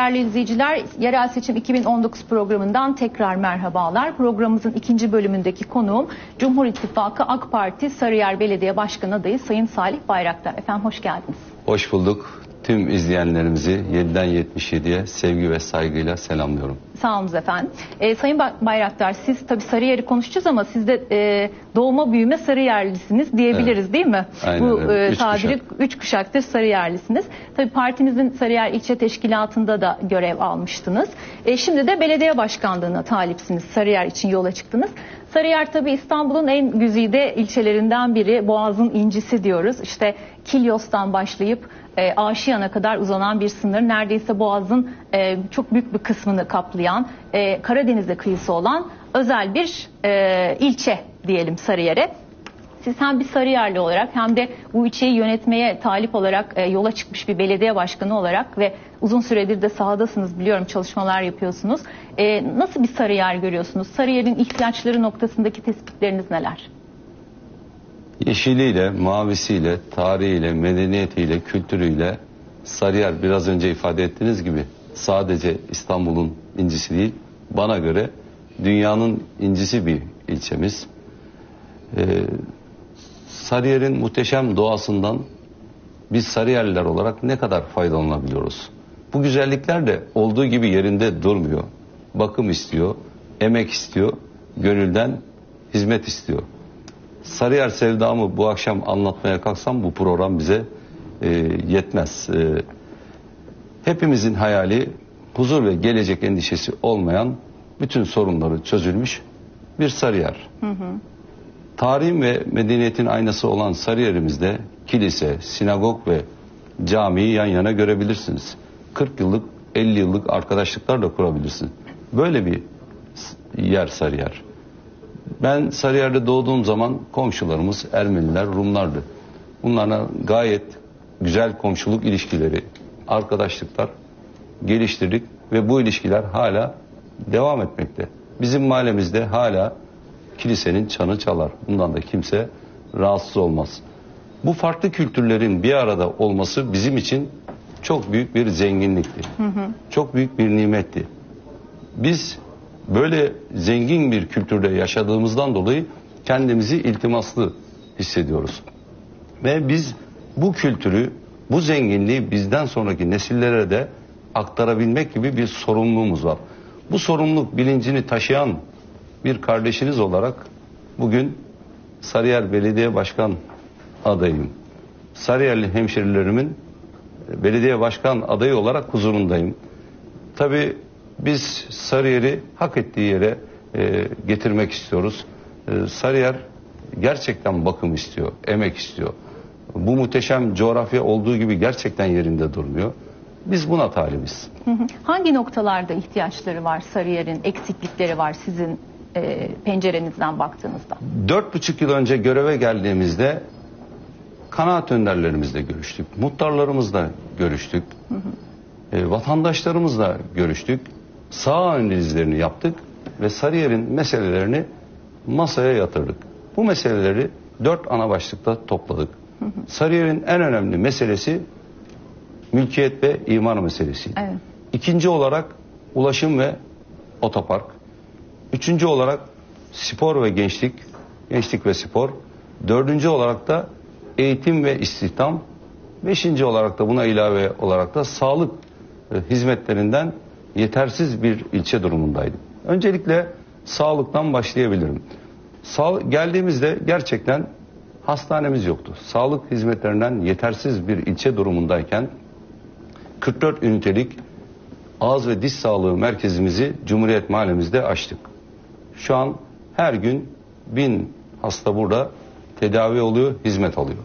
Değerli izleyiciler, Yerel Seçim 2019 programından tekrar merhabalar. Programımızın ikinci bölümündeki konuğum Cumhur İttifakı AK Parti Sarıyer Belediye Başkanı adayı Sayın Salih Bayraktar. Efendim hoş geldiniz. Hoş bulduk. Tüm izleyenlerimizi 7'den 77'ye sevgi ve saygıyla selamlıyorum. Sağ olun efendim. Ee, Sayın Ba- Bayraktar siz tabii Sarıyer'i konuşacağız ama siz de e, doğma büyüme Sarıyerlisiniz diyebiliriz Evet. değil mi? Aynen Bu öyle. e, Üç tabiri kuşak. üç kuşaktır Sarıyerlisiniz. Tabii partimizin Sarıyer İlçe Teşkilatı'nda da görev almıştınız. E, şimdi de belediye başkanlığına talipsiniz. Sarıyer için yola çıktınız. Sarıyer tabii İstanbul'un en güzide ilçelerinden biri. Boğaz'ın incisi diyoruz. İşte Kilyos'tan başlayıp e, Aşiyan'a kadar uzanan bir sınır. Neredeyse Boğaz'ın e, çok büyük bir kısmını kaplayan, e, Karadeniz'e kıyısı olan özel bir e, ilçe diyelim Sarıyer'e. Siz hem bir Sarıyerli olarak hem de bu ilçeyi yönetmeye talip olarak e, yola çıkmış bir belediye başkanı olarak ve uzun süredir de sahadasınız biliyorum çalışmalar yapıyorsunuz. E, nasıl bir Sarıyer görüyorsunuz? Sarıyer'in ihtiyaçları noktasındaki tespitleriniz neler? Yeşiliyle, mavisiyle, tarihiyle, medeniyetiyle, kültürüyle Sarıyer biraz önce ifade ettiğiniz gibi sadece İstanbul'un incisi değil, bana göre dünyanın incisi bir ilçemiz. Ee, Sarıyer'in muhteşem doğasından biz Sarıyerliler olarak ne kadar faydalanabiliyoruz? Bu güzellikler de olduğu gibi yerinde durmuyor. Bakım istiyor, emek istiyor, gönülden hizmet istiyor. Sarıyer sevdamı bu akşam anlatmaya kalksam bu program bize e, yetmez. E, hepimizin hayali huzur ve gelecek endişesi olmayan bütün sorunları çözülmüş bir Sarıyer. Tarihin ve medeniyetin aynası olan Sarıyer'imizde kilise, sinagog ve camiyi yan yana görebilirsiniz. 40 yıllık, 50 yıllık arkadaşlıklar da kurabilirsiniz. Böyle bir yer Sarıyer. Ben Sarıyer'de doğduğum zaman komşularımız Ermeniler, Rumlardı. Bunlarla gayet güzel komşuluk ilişkileri, arkadaşlıklar geliştirdik ve bu ilişkiler hala devam etmekte. Bizim mahallemizde hala kilisenin çanı çalar. Bundan da kimse rahatsız olmaz. Bu farklı kültürlerin bir arada olması bizim için çok büyük bir zenginlikti. Çok büyük bir nimetti. Biz böyle zengin bir kültürde yaşadığımızdan dolayı kendimizi iltimaslı hissediyoruz. Ve biz bu kültürü, bu zenginliği bizden sonraki nesillere de aktarabilmek gibi bir sorumluluğumuz var. Bu sorumluluk bilincini taşıyan bir kardeşiniz olarak bugün Sarıyer Belediye Başkan adayım. Sarıyerli hemşerilerimin e, belediye başkan adayı olarak huzurundayım. Tabii biz Sarıyer'i hak ettiği yere e, getirmek istiyoruz. E, Sarıyer gerçekten bakım istiyor, emek istiyor. Bu muhteşem coğrafya olduğu gibi gerçekten yerinde durmuyor. Biz buna talibiz. Hangi noktalarda ihtiyaçları var Sarıyer'in, eksiklikleri var sizin e, pencerenizden baktığınızda? Dört buçuk yıl önce göreve geldiğimizde kanaat önderlerimizle görüştük. Muhtarlarımızla görüştük. E, vatandaşlarımızla görüştük. Sağ analizlerini yaptık ve Sarıyer'in meselelerini masaya yatırdık. Bu meseleleri dört ana başlıkta topladık. Sarıyer'in en önemli meselesi mülkiyet ve imar meselesi. Evet. İkinci olarak ulaşım ve otopark. Üçüncü olarak spor ve gençlik, gençlik ve spor. Dördüncü olarak da eğitim ve istihdam. Beşinci olarak da buna ilave olarak da sağlık e, hizmetlerinden yetersiz bir ilçe durumundaydı. Öncelikle sağlıktan başlayabilirim. Sağ, geldiğimizde gerçekten hastanemiz yoktu. Sağlık hizmetlerinden yetersiz bir ilçe durumundayken 44 ünitelik ağız ve diş sağlığı merkezimizi Cumhuriyet Mahallemizde açtık. Şu an her gün bin hasta burada tedavi oluyor, hizmet alıyor.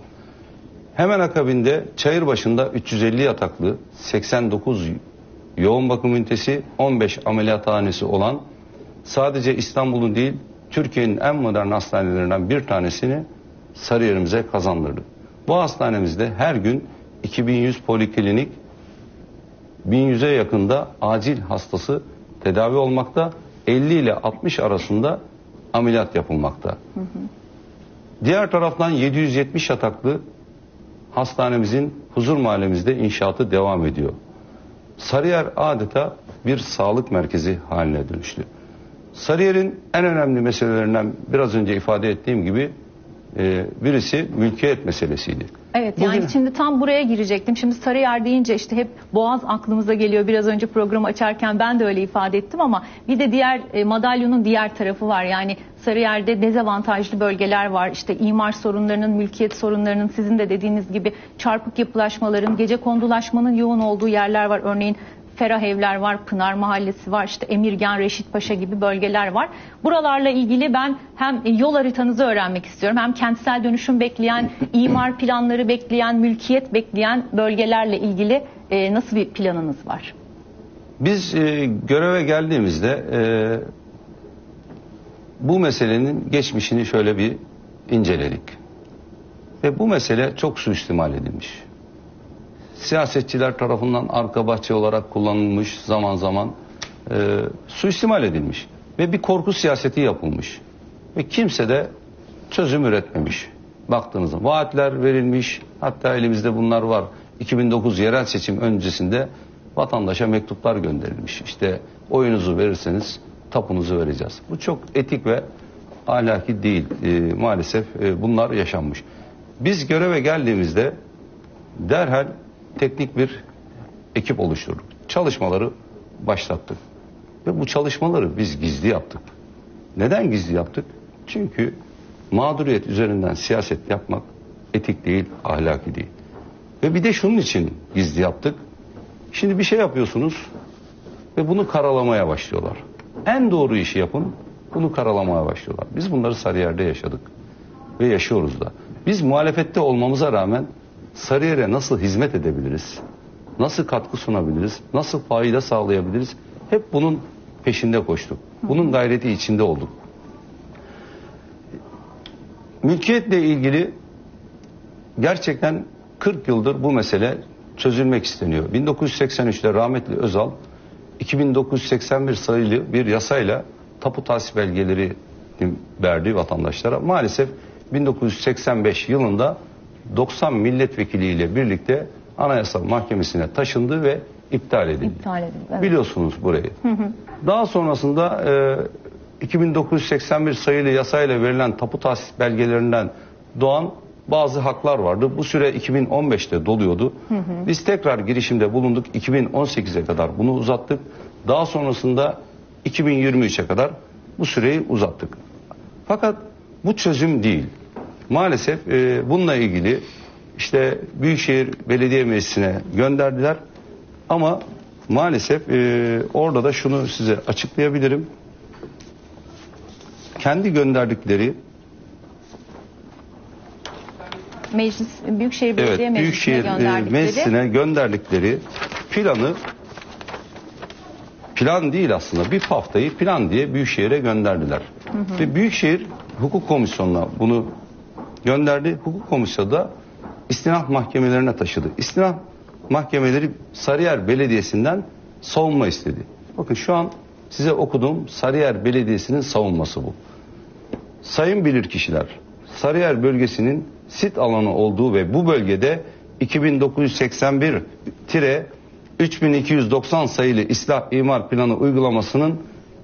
Hemen akabinde Çayırbaşı'nda 350 yataklı 89 yoğun bakım ünitesi 15 ameliyathanesi olan sadece İstanbul'un değil Türkiye'nin en modern hastanelerinden bir tanesini Sarıyer'imize kazandırdık. Bu hastanemizde her gün 2100 poliklinik 1100'e yakında acil hastası tedavi olmakta. 50 ile 60 arasında ameliyat yapılmakta. Diğer taraftan 770 yataklı hastanemizin huzur mahallemizde inşaatı devam ediyor. Sarıyer adeta bir sağlık merkezi haline dönüştü. Sarıyer'in en önemli meselelerinden biraz önce ifade ettiğim gibi e, birisi mülkiyet meselesiydi. Evet yani Bugün- şimdi tam buraya girecektim. Şimdi Sarıyer deyince işte hep Boğaz aklımıza geliyor. Biraz önce programı açarken ben de öyle ifade ettim ama bir de diğer e, madalyonun diğer tarafı var. Yani Sarıyer'de dezavantajlı bölgeler var. İşte imar sorunlarının, mülkiyet sorunlarının sizin de dediğiniz gibi çarpık yapılaşmaların, gece kondulaşmanın yoğun olduğu yerler var. Örneğin Ferah Evler var, Pınar Mahallesi var, işte Emirgan, Reşit Paşa gibi bölgeler var. Buralarla ilgili ben hem yol haritanızı öğrenmek istiyorum, hem kentsel dönüşüm bekleyen, imar planları bekleyen, mülkiyet bekleyen bölgelerle ilgili e, nasıl bir planınız var? Biz e, göreve geldiğimizde e, bu meselenin geçmişini şöyle bir inceledik. Ve bu mesele çok suistimal edilmiş. Siyasetçiler tarafından arka bahçe olarak kullanılmış zaman zaman e, suistimal edilmiş. Ve bir korku siyaseti yapılmış. Ve kimse de çözüm üretmemiş. Baktığınızda vaatler verilmiş. Hatta elimizde bunlar var. 2009 yerel seçim öncesinde vatandaşa mektuplar gönderilmiş. İşte oyunuzu verirseniz tapunuzu vereceğiz. Bu çok etik ve ahlaki değil. E, maalesef e, bunlar yaşanmış. Biz göreve geldiğimizde derhal teknik bir ekip oluşturduk. Çalışmaları başlattık. Ve bu çalışmaları biz gizli yaptık. Neden gizli yaptık? Çünkü mağduriyet üzerinden siyaset yapmak etik değil, ahlaki değil. Ve bir de şunun için gizli yaptık. Şimdi bir şey yapıyorsunuz ve bunu karalamaya başlıyorlar. En doğru işi yapın, bunu karalamaya başlıyorlar. Biz bunları Sarıyer'de yaşadık ve yaşıyoruz da. Biz muhalefette olmamıza rağmen Sarıyer'e nasıl hizmet edebiliriz? Nasıl katkı sunabiliriz? Nasıl fayda sağlayabiliriz? Hep bunun peşinde koştuk. Bunun gayreti içinde olduk. Mülkiyetle ilgili gerçekten 40 yıldır bu mesele çözülmek isteniyor. 1983'te rahmetli Özal 2981 sayılı bir yasayla tapu tahsis belgeleri verdi vatandaşlara. Maalesef 1985 yılında 90 milletvekiliyle birlikte Anayasa Mahkemesi'ne taşındı ve iptal edildi. İptal edildi, evet. Biliyorsunuz burayı. Daha sonrasında e, 2981 sayılı yasayla verilen tapu tahsis belgelerinden doğan bazı haklar vardı. Bu süre 2015'te doluyordu. Biz tekrar girişimde bulunduk. 2018'e kadar bunu uzattık. Daha sonrasında 2023'e kadar bu süreyi uzattık. Fakat bu çözüm değil. Maalesef e, bununla ilgili işte Büyükşehir Belediye Meclisi'ne gönderdiler. Ama maalesef e, orada da şunu size açıklayabilirim. Kendi gönderdikleri Meclis, Büyükşehir evet Belediye Meclisi'ne Büyükşehir e, gönderdikleri Meclisi'ne gönderdikleri planı plan değil aslında bir haftayı plan diye Büyükşehir'e gönderdiler. Ve Büyükşehir Hukuk Komisyonu'na bunu gönderdi. Hukuk Komisyonu da istinaf mahkemelerine taşıdı. İstinaf mahkemeleri Sarıyer Belediyesi'nden savunma istedi. Bakın şu an size okuduğum Sarıyer Belediyesi'nin savunması bu. Sayın bilirkişiler, Sarıyer bölgesinin sit alanı olduğu ve bu bölgede 2981-3290 sayılı İslah İmar Planı uygulamasının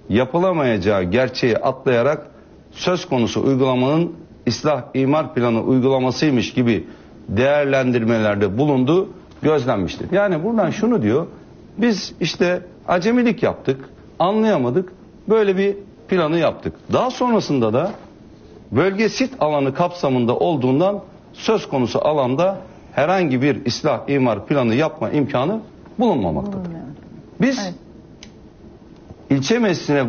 yapılamayacağı gerçeği atlayarak söz konusu uygulamanın İslah İmar Planı uygulamasıymış gibi değerlendirmelerde bulundu, gözlenmiştir. Yani buradan şunu diyor, biz işte acemilik yaptık, anlayamadık, böyle bir planı yaptık. Daha sonrasında da bölge sit alanı kapsamında olduğundan söz konusu alanda herhangi bir islah imar planı yapma imkanı bulunmamaktadır. Biz Evet. ilçe meclisine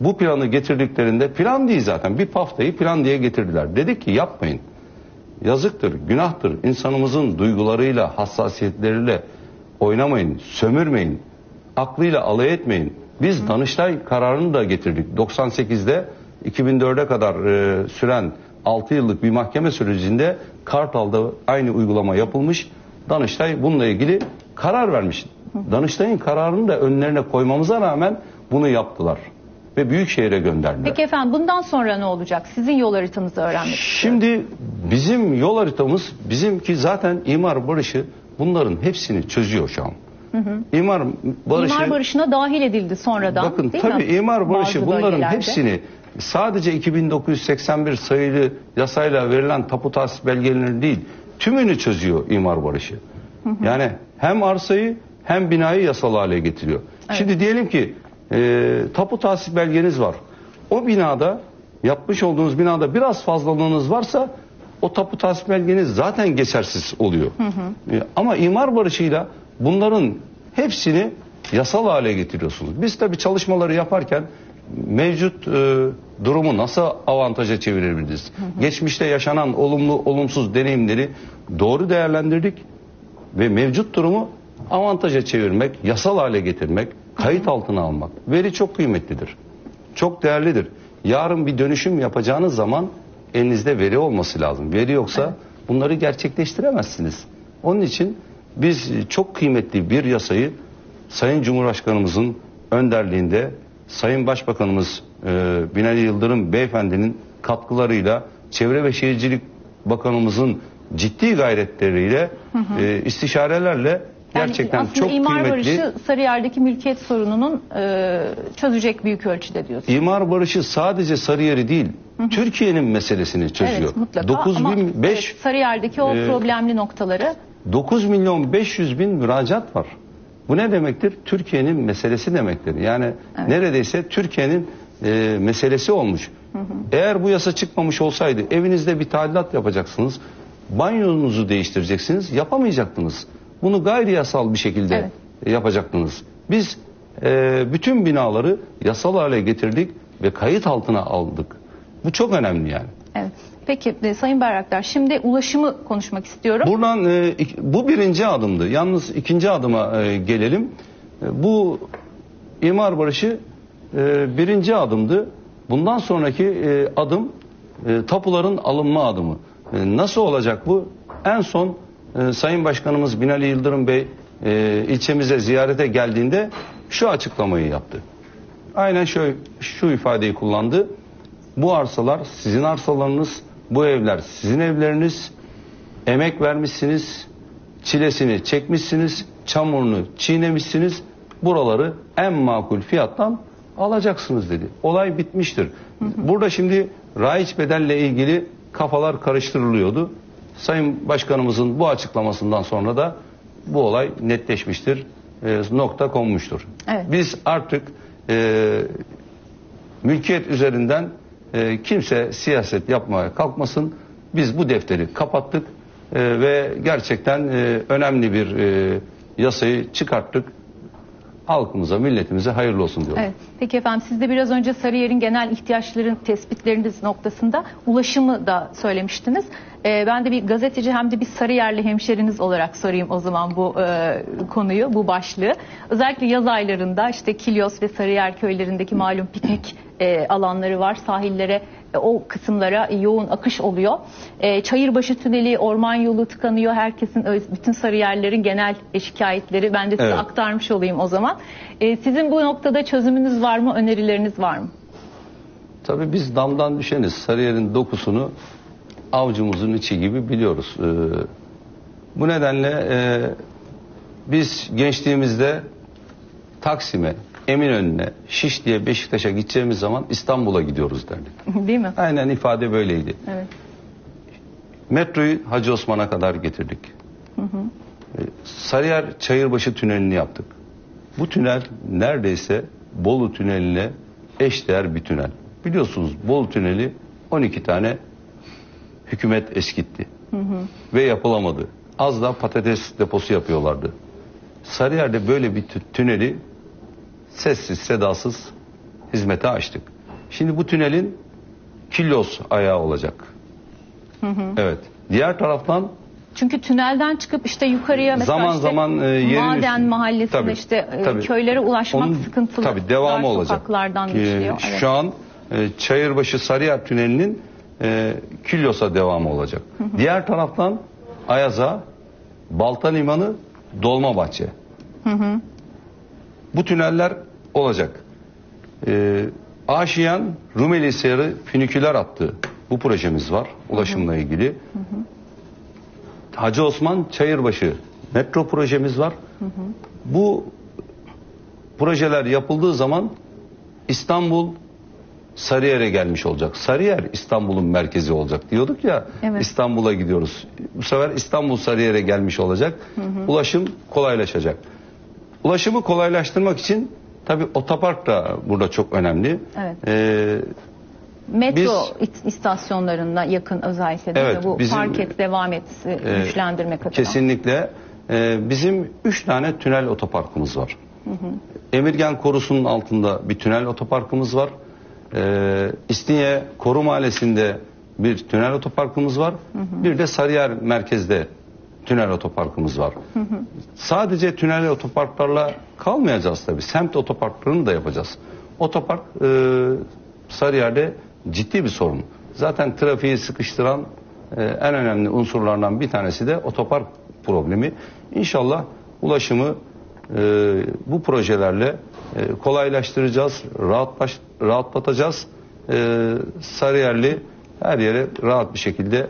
bu planı getirdiklerinde plan değil zaten bir paftayı plan diye getirdiler. Dedik ki yapmayın. Yazıktır, günahtır. İnsanımızın duygularıyla, hassasiyetleriyle oynamayın, sömürmeyin. Aklıyla alay etmeyin. Biz Danıştay kararını da getirdik. 98'de 2004'e kadar e, süren 6 yıllık bir mahkeme sürecinde Kartal'da aynı uygulama yapılmış. Danıştay bununla ilgili karar vermiş. Danıştay'ın kararını da önlerine koymamıza rağmen bunu yaptılar. Ve Büyükşehir'e gönderdiler. Peki efendim bundan sonra ne olacak? Sizin yol haritanızı öğrenmek istiyorum. Şimdi bizim yol haritamız bizimki zaten imar barışı bunların hepsini çözüyor şu an. İmar barışı İmar barışına dahil edildi sonradan. Bakın değil tabii mi? imar barışı Bazı bunların bölgelerde. hepsini sadece 2981 sayılı yasayla verilen tapu tahsis belgeleri değil tümünü çözüyor imar barışı. Yani hem arsayı hem binayı yasal hale getiriyor. Şimdi diyelim ki e, tapu tahsis belgeniz var. O binada yapmış olduğunuz binada biraz fazlalığınız varsa o tapu tahsis belgeniz zaten geçersiz oluyor. E, ama imar barışıyla bunların hepsini yasal hale getiriyorsunuz. Biz tabii çalışmaları yaparken mevcut e, durumu nasıl avantaja çevirebiliriz? Geçmişte yaşanan olumlu olumsuz deneyimleri doğru değerlendirdik ve mevcut durumu avantaja çevirmek, yasal hale getirmek, kayıt altına almak. Veri çok kıymetlidir. Çok değerlidir. Yarın bir dönüşüm yapacağınız zaman elinizde veri olması lazım. Veri yoksa bunları gerçekleştiremezsiniz. Onun için biz çok kıymetli bir yasayı Sayın Cumhurbaşkanımızın önderliğinde Sayın Başbakanımız e, Binali Yıldırım Beyefendinin katkılarıyla Çevre ve Şehircilik Bakanımızın ciddi gayretleriyle e, istişarelerle Yani gerçekten aslında çok imar kıymetli barışı Sarıyer'deki mülkiyet sorununun e, çözecek büyük ölçüde diyorsunuz. İmar barışı sadece Sarıyer'i değil, Türkiye'nin meselesini çözüyor. Evet mutlaka 9 ama bin, evet, 5, Sarıyer'deki o e, problemli noktaları 9 milyon 500 bin müracaat var. Bu ne demektir? Türkiye'nin meselesi demektir. Yani neredeyse Türkiye'nin e, meselesi olmuş. Eğer bu yasa çıkmamış olsaydı evinizde bir tadilat yapacaksınız. Banyonuzu değiştireceksiniz. Yapamayacaktınız. Bunu gayri yasal bir şekilde Evet. yapacaktınız. Biz e, bütün binaları yasal hale getirdik ve kayıt altına aldık. Bu çok önemli yani. evet. Peki e, Sayın Bayraktar şimdi ulaşımı konuşmak istiyorum. Buradan e, bu birinci adımdı. Yalnız ikinci adıma e, gelelim. E, bu imar barışı e, birinci adımdı. Bundan sonraki e, adım e, tapuların alınma adımı. E, nasıl olacak bu? En son e, Sayın Başkanımız Binali Yıldırım Bey e, ilçemize ziyarete geldiğinde şu açıklamayı yaptı. Aynen şu, şu ifadeyi kullandı. Bu arsalar sizin arsalarınız, bu evler sizin evleriniz. Emek vermişsiniz, çilesini çekmişsiniz, çamurunu çiğnemişsiniz. Buraları en makul fiyattan alacaksınız dedi. Olay bitmiştir. Burada şimdi raiç bedelle ilgili kafalar karıştırılıyordu. Sayın Başkanımızın bu açıklamasından sonra da bu olay netleşmiştir. E, nokta konmuştur. Evet. Biz artık e, mülkiyet üzerinden e, kimse siyaset yapmaya kalkmasın. Biz bu defteri kapattık e, ve gerçekten e, önemli bir e, yasayı çıkarttık. Halkımıza, milletimize hayırlı olsun diyorum. Evet. Peki efendim siz de biraz önce Sarıyer'in genel ihtiyaçların tespitleriniz noktasında ulaşımı da söylemiştiniz. Ee, ben de bir gazeteci hem de bir Sarıyerli hemşeriniz olarak sorayım o zaman bu e, konuyu, bu başlığı. Özellikle yaz aylarında işte Kilyos ve Sarıyer köylerindeki malum piknik e, alanları var. Sahillere e, o kısımlara yoğun akış oluyor. E, Çayırbaşı Tüneli, orman yolu tıkanıyor. Herkesin, bütün Sarıyerlerin genel e, şikayetleri. Ben de size Evet. aktarmış olayım o zaman. E, sizin bu noktada çözümünüz var mı, önerileriniz var mı? Tabii biz damdan düşeniz. Sarıyer'in dokusunu avcumuzun içi gibi biliyoruz. Ee, bu nedenle e, biz gençliğimizde Taksim'e, Eminönü'ne, Şişli'ye, Beşiktaş'a gideceğimiz zaman İstanbul'a gidiyoruz derdik. Değil mi? Aynen ifade böyleydi. Evet. Metroyu Hacı Osman'a kadar getirdik. Ee, Sarıyer Çayırbaşı tünelini yaptık. Bu tünel neredeyse Bolu tüneline eşdeğer bir tünel. Biliyorsunuz Bolu tüneli 12 tane hükümet eskitti. Ve yapılamadı. Az da patates deposu yapıyorlardı. Sarıyer'de böyle bir tü- tüneli sessiz sedasız hizmete açtık. Şimdi bu tünelin kilos ayağı olacak. Evet. Diğer taraftan Çünkü tünelden çıkıp işte yukarıya mesela Zaman işte zaman, e, yerin Maden üstü- Mahallesi'nde Tabii, işte e, tabii. köylere ulaşmak Onun sıkıntılı. Tabii devamı olacak. Sokaklardan Ee, geçiliyor. Evet. Şu an e, Çayırbaşı Sarıyer Tüneli'nin e, Kilyos'a devamı olacak. Diğer taraftan Ayaz'a, Balta Limanı, Dolmabahçe. Bu tüneller olacak. Ee, Aşiyan, Rumeli Seyri füniküler attı. Bu projemiz var ulaşımla ilgili. Hacı Osman Çayırbaşı metro projemiz var. Bu projeler yapıldığı zaman İstanbul Sarıyer'e gelmiş olacak. Sarıyer İstanbul'un merkezi olacak diyorduk ya. Evet. İstanbul'a gidiyoruz. Bu sefer İstanbul Sarıyer'e gelmiş olacak. Ulaşım kolaylaşacak. Ulaşımı kolaylaştırmak için tabii otopark da burada çok önemli. Evet. Ee, Metro it- istasyonlarına yakın özellikle değil Evet, mi? Bu bizim- park et, devam et, e, güçlendirmek adına. Kesinlikle. Ee, bizim üç tane tünel otoparkımız var. Emirgen Korusu'nun altında bir tünel otoparkımız var. Ee, İstinye Koru Mahallesi'nde bir tünel otoparkımız var. Bir de Sarıyer merkezde tünel otoparkımız var. Sadece tünel otoparklarla kalmayacağız tabii. Semt otoparklarını da yapacağız. Otopark e, Sarıyer'de ciddi bir sorun. Zaten trafiği sıkıştıran e, en önemli unsurlardan bir tanesi de otopark problemi. İnşallah ulaşımı e, bu projelerle e, kolaylaştıracağız, rahatlaş, rahatlatacağız. E, Sarıyerli her yere rahat bir şekilde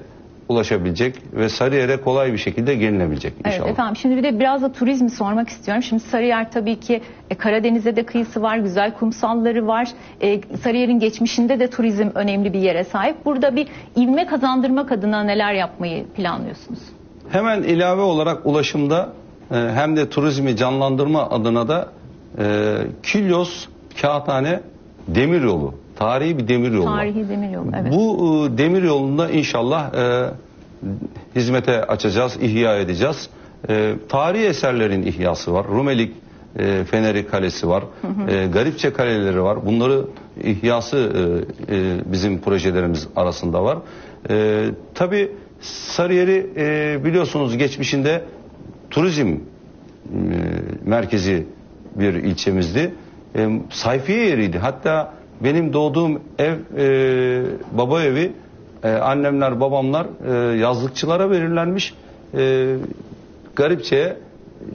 ulaşabilecek ve Sarıyer'e kolay bir şekilde gelinebilecek inşallah. Evet efendim şimdi bir de biraz da turizmi sormak istiyorum. Şimdi Sarıyer tabii ki e, Karadeniz'de de kıyısı var, güzel kumsalları var. E, Sarıyer'in geçmişinde de turizm önemli bir yere sahip. Burada bir ivme kazandırmak adına neler yapmayı planlıyorsunuz? Hemen ilave olarak ulaşımda hem de turizmi canlandırma adına da e, Kilyos Kağıthane Demiryolu, tarihi bir demiryolu. Tarihi demiryolu evet. Bu e, demir yolunda inşallah e, hizmete açacağız, ihya edeceğiz. E, tarihi eserlerin ihyası var. Rumelik e, Feneri Kalesi var. E, Garipçe Kaleleri var. Bunları ihyası e, e, bizim projelerimiz arasında var. E, Tabi Sarıyer'i e, biliyorsunuz geçmişinde turizm e, merkezi bir ilçemizdi. E, sayfiye yeriydi. Hatta benim doğduğum ev e, baba evi e, annemler babamlar e, yazlıkçılara verirlermiş. E, garipçeye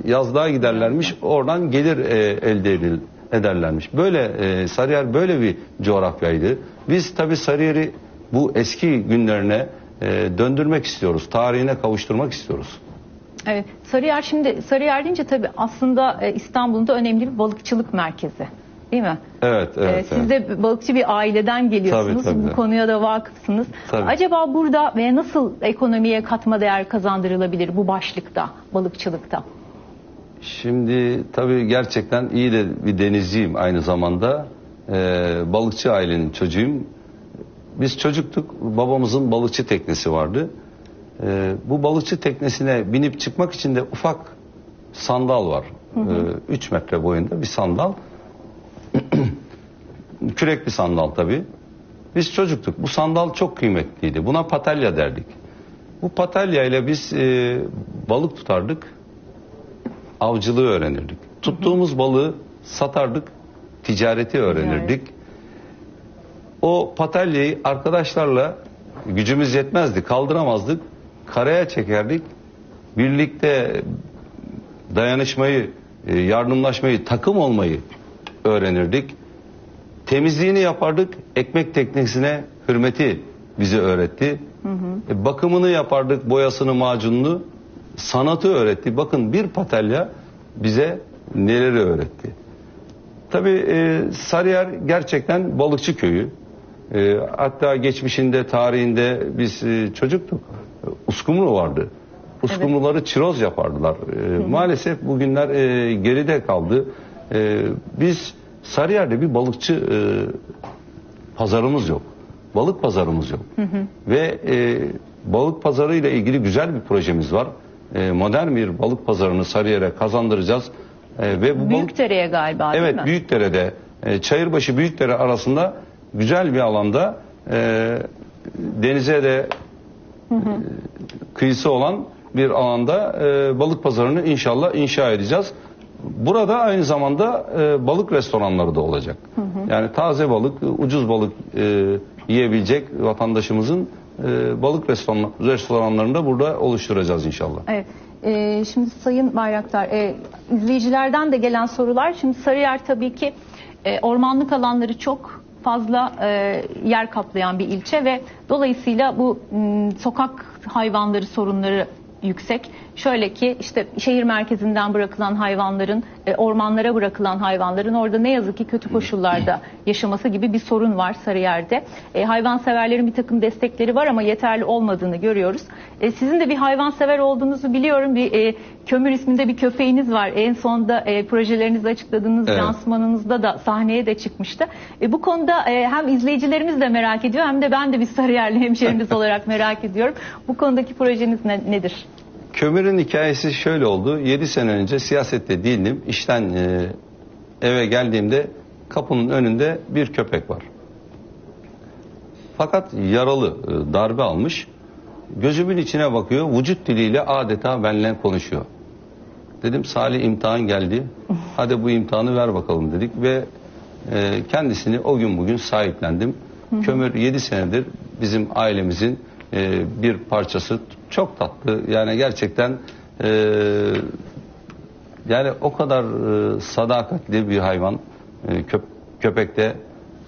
yazlığa giderlermiş. Oradan gelir e, elde edil, ederlermiş. Böyle e, Sarıyer böyle bir coğrafyaydı. Biz tabi Sarıyer'i bu eski günlerine e, döndürmek istiyoruz. Tarihine kavuşturmak istiyoruz. Evet. Sarıyer şimdi Sarıyer deyince tabii aslında e, İstanbul'un da önemli bir balıkçılık merkezi. Değil mi? Evet, evet. Ee, Siz de balıkçı bir aileden geliyorsunuz. Tabii, tabii. Bu konuya da vakıfsınız. Tabii. Acaba burada ve nasıl ekonomiye katma değer kazandırılabilir bu başlıkta, balıkçılıkta? Şimdi tabii gerçekten iyi de bir denizciyim aynı zamanda. Ee, balıkçı ailenin çocuğuyum. Biz çocuktuk, babamızın balıkçı teknesi vardı. Ee, bu balıkçı teknesine binip çıkmak için de ufak sandal var. 3 metre boyunda bir sandal. Kürek bir sandal tabii. Biz çocuktuk. Bu sandal çok kıymetliydi. Buna patalya derdik. Bu patalya ile biz e, balık tutardık avcılığı öğrenirdik. Tuttuğumuz balığı satardık, ticareti öğrenirdik. O patalyayı arkadaşlarla gücümüz yetmezdi, kaldıramazdık. Karaya çekerdik. Birlikte dayanışmayı, e, yardımlaşmayı, takım olmayı öğrenirdik. Temizliğini yapardık. Ekmek teknesine hürmeti bizi öğretti. E, bakımını yapardık, boyasını, macununu. Sanatı öğretti. Bakın bir patalya bize neleri öğretti. Tabii e, Sarıyer gerçekten balıkçı köyü. E, hatta geçmişinde, tarihinde biz e, çocuktuk. Uskumru vardı. Uskumruları çiroz yapardılar. E, maalesef bugünler e, geride kaldı. E, biz Sarıyer'de bir balıkçı e, pazarımız yok. Balık pazarımız yok. Ve e, balık pazarı ile ilgili güzel bir projemiz var. E, modern bir balık pazarını Sarıyer'e kazandıracağız. E, ve bu Büyükdere'ye galiba değil Evet mi? Büyükdere'de e, Çayırbaşı Büyükdere arasında güzel bir alanda e, denize de e, kıyısı olan bir alanda e, balık pazarını inşallah inşa edeceğiz. Burada aynı zamanda e, balık restoranları da olacak. Yani taze balık, ucuz balık e, yiyebilecek vatandaşımızın e, balık restoran, restoranlarını da burada oluşturacağız inşallah. Evet. Ee, şimdi Sayın Bayraktar, e, izleyicilerden de gelen sorular. Şimdi Sarıyer tabii ki e, ormanlık alanları çok fazla e, yer kaplayan bir ilçe ve dolayısıyla bu m, sokak hayvanları sorunları yüksek. Şöyle ki işte şehir merkezinden bırakılan hayvanların, e, ormanlara bırakılan hayvanların orada ne yazık ki kötü koşullarda yaşaması gibi bir sorun var Sarıyer'de. E, hayvanseverlerin bir takım destekleri var ama yeterli olmadığını görüyoruz. E, sizin de bir hayvansever olduğunuzu biliyorum. Bir e, Kömür isminde bir köpeğiniz var. En sonda e, projelerinizi açıkladığınız Evet. lansmanınızda da sahneye de çıkmıştı. E, bu konuda e, hem izleyicilerimiz de merak ediyor hem de ben de bir Sarıyerli hemşehrimiz olarak merak ediyorum. Bu konudaki projeniz ne- nedir? Kömürün hikayesi şöyle oldu. 7 sene önce siyasette değildim. İşten e, eve geldiğimde kapının önünde bir köpek var. Fakat yaralı, e, darbe almış. Gözümün içine bakıyor. Vücut diliyle adeta benimle konuşuyor. Dedim Salih imtihan geldi. Hadi bu imtihanı ver bakalım dedik ve e, kendisini o gün bugün sahiplendim. Kömür 7 senedir bizim ailemizin e, bir parçası. Çok tatlı. Yani gerçekten e, yani o kadar e, sadakatli bir hayvan. E, köp- köpekte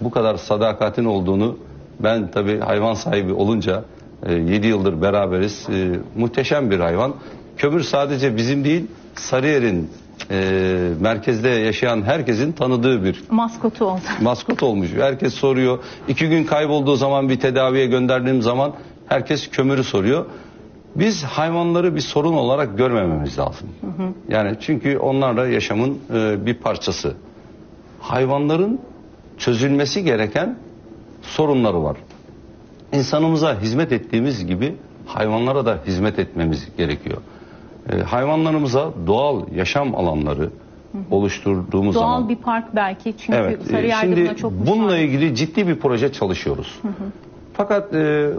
bu kadar sadakatin olduğunu ben tabii hayvan sahibi olunca 7 yıldır beraberiz. E, muhteşem bir hayvan. Kömür sadece bizim değil Sarıyer'in e, merkezde yaşayan herkesin tanıdığı bir Maskotu oldu. maskot olmuş. Herkes soruyor. İki gün kaybolduğu zaman bir tedaviye gönderdiğim zaman herkes kömürü soruyor. Biz hayvanları bir sorun olarak görmememiz lazım. Yani çünkü onlar da yaşamın e, bir parçası. Hayvanların çözülmesi gereken sorunları var. İnsanımıza hizmet ettiğimiz gibi hayvanlara da hizmet etmemiz gerekiyor. E, hayvanlarımıza doğal yaşam alanları oluşturduğumuz zaman Doğal bir park belki çünkü Evet. e, Sarıyer'de Şimdi buna çok bununla müsait. ilgili ciddi bir proje çalışıyoruz. Fakat e,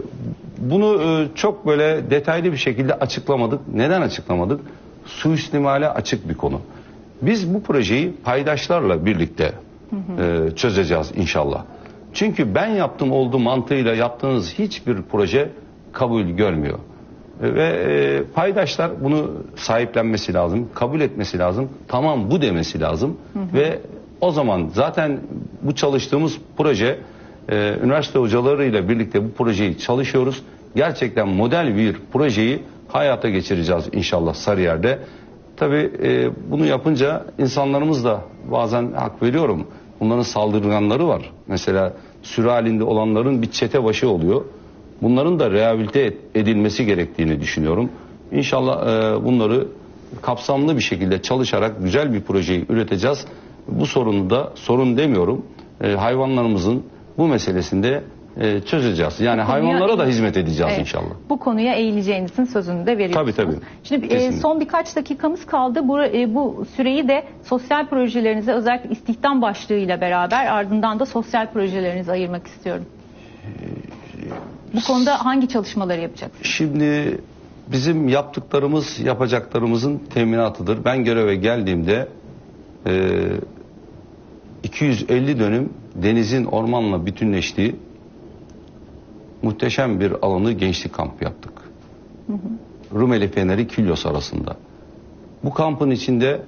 bunu e, çok böyle detaylı bir şekilde açıklamadık. Neden açıklamadık? Suistimale açık bir konu. Biz bu projeyi paydaşlarla birlikte e, çözeceğiz inşallah. Çünkü ben yaptım oldu mantığıyla yaptığınız hiçbir proje kabul görmüyor. E, Ve e, paydaşlar bunu sahiplenmesi lazım, kabul etmesi lazım. Tamam bu demesi lazım. Ve o zaman zaten bu çalıştığımız proje e, üniversite hocalarıyla birlikte bu projeyi çalışıyoruz. Gerçekten model bir projeyi hayata geçireceğiz inşallah Sarıyer'de. Tabii e, bunu yapınca insanlarımız da bazen hak veriyorum. Bunların saldırganları var. Mesela sürü halinde olanların bir çete başı oluyor. Bunların da rehabilite edilmesi gerektiğini düşünüyorum. İnşallah e, bunları kapsamlı bir şekilde çalışarak güzel bir projeyi üreteceğiz. Bu sorunu da sorun demiyorum. e, hayvanlarımızın bu meselesinde e, çözeceğiz. Yani konuya- hayvanlara da hizmet edeceğiz Evet, inşallah. Bu konuya eğileceğinizin sözünü de veriyorsunuz. Tabii, tabii. Şimdi e, son birkaç dakikamız kaldı. Bu, e, bu süreyi de sosyal projelerinize özellikle istihdam başlığıyla beraber ardından da sosyal projelerinize ayırmak istiyorum. Bu konuda hangi çalışmaları yapacaksınız? Şimdi bizim yaptıklarımız yapacaklarımızın teminatıdır. Ben göreve geldiğimde e, 250 dönüm denizin ormanla bütünleştiği muhteşem bir alanı gençlik kampı yaptık. Rumeli Feneri Kilyos arasında. Bu kampın içinde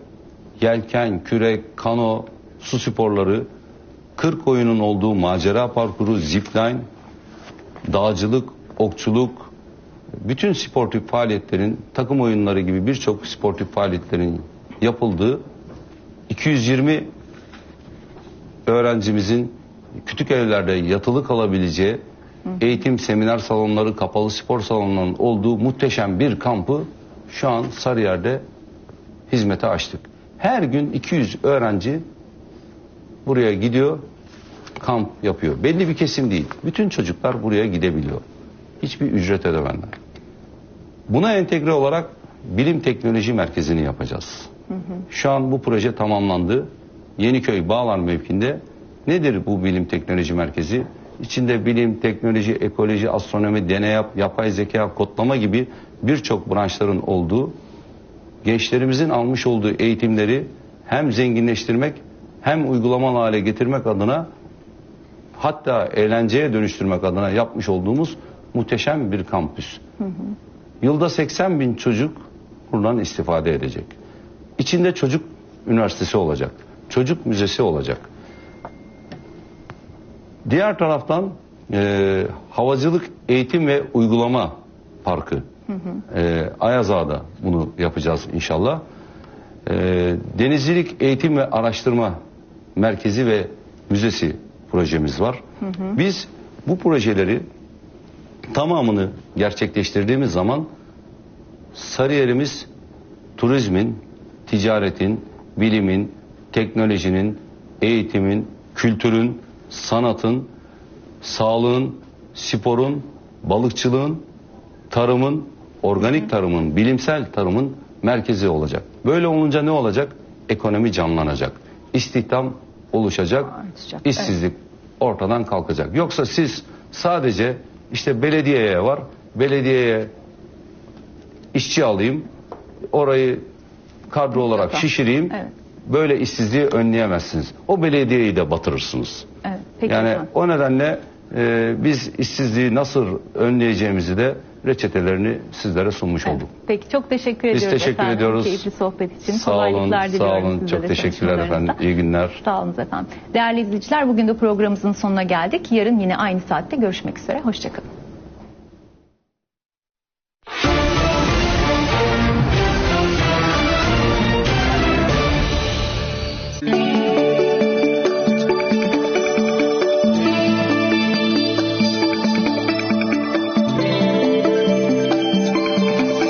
yelken, kürek, kano, su sporları, 40 oyunun olduğu macera parkuru, zipline, dağcılık, okçuluk, bütün sportif faaliyetlerin, takım oyunları gibi birçok sportif faaliyetlerin yapıldığı 220 öğrencimizin kütük evlerde yatılı kalabileceği eğitim seminer salonları, kapalı spor salonlarının olduğu muhteşem bir kampı şu an Sarıyer'de hizmete açtık. Her gün 200 öğrenci buraya gidiyor, kamp yapıyor. Belli bir kesim değil. Bütün çocuklar buraya gidebiliyor. Hiçbir ücret ödemeden. Buna entegre olarak bilim teknoloji merkezini yapacağız. Şu an bu proje tamamlandı. Yeniköy Bağlar mevkinde nedir bu bilim teknoloji merkezi? İçinde bilim, teknoloji, ekoloji, astronomi, deney, yap- yapay zeka, kodlama gibi birçok branşların olduğu gençlerimizin almış olduğu eğitimleri hem zenginleştirmek hem uygulamalı hale getirmek adına hatta eğlenceye dönüştürmek adına yapmış olduğumuz muhteşem bir kampüs. Yılda 80 bin çocuk buradan istifade edecek. İçinde çocuk üniversitesi olacak. Çocuk müzesi olacak. Diğer taraftan e, havacılık eğitim ve uygulama parkı E, Ayaz Ağa'da bunu yapacağız inşallah. E, Denizcilik Eğitim ve Araştırma Merkezi ve Müzesi projemiz var. Biz bu projeleri tamamını gerçekleştirdiğimiz zaman Sarıyer'imiz turizmin, ticaretin, bilimin, teknolojinin, eğitimin, kültürün, sanatın, sağlığın, sporun, balıkçılığın, tarımın, organik tarımın, bilimsel tarımın merkezi olacak. Böyle olunca ne olacak? Ekonomi canlanacak. İstihdam oluşacak. Artacak, işsizlik ortadan kalkacak. Yoksa siz sadece işte belediyeye var, belediyeye işçi alayım, orayı kadro olarak şişireyim. Evet. Böyle işsizliği önleyemezsiniz. O belediyeyi de batırırsınız. Evet, peki yani efendim. o nedenle e, biz işsizliği nasıl önleyeceğimizi de reçetelerini sizlere sunmuş Evet. olduk. Peki çok teşekkür Biz ediyoruz teşekkür efendim. ediyoruz. Keyifli sohbet için. Sağ olun, sağ olun. Çok teşekkürler efendim. İyi günler. Sağ olun efendim. Değerli izleyiciler bugün de programımızın sonuna geldik. Yarın yine aynı saatte görüşmek üzere. Hoşçakalın.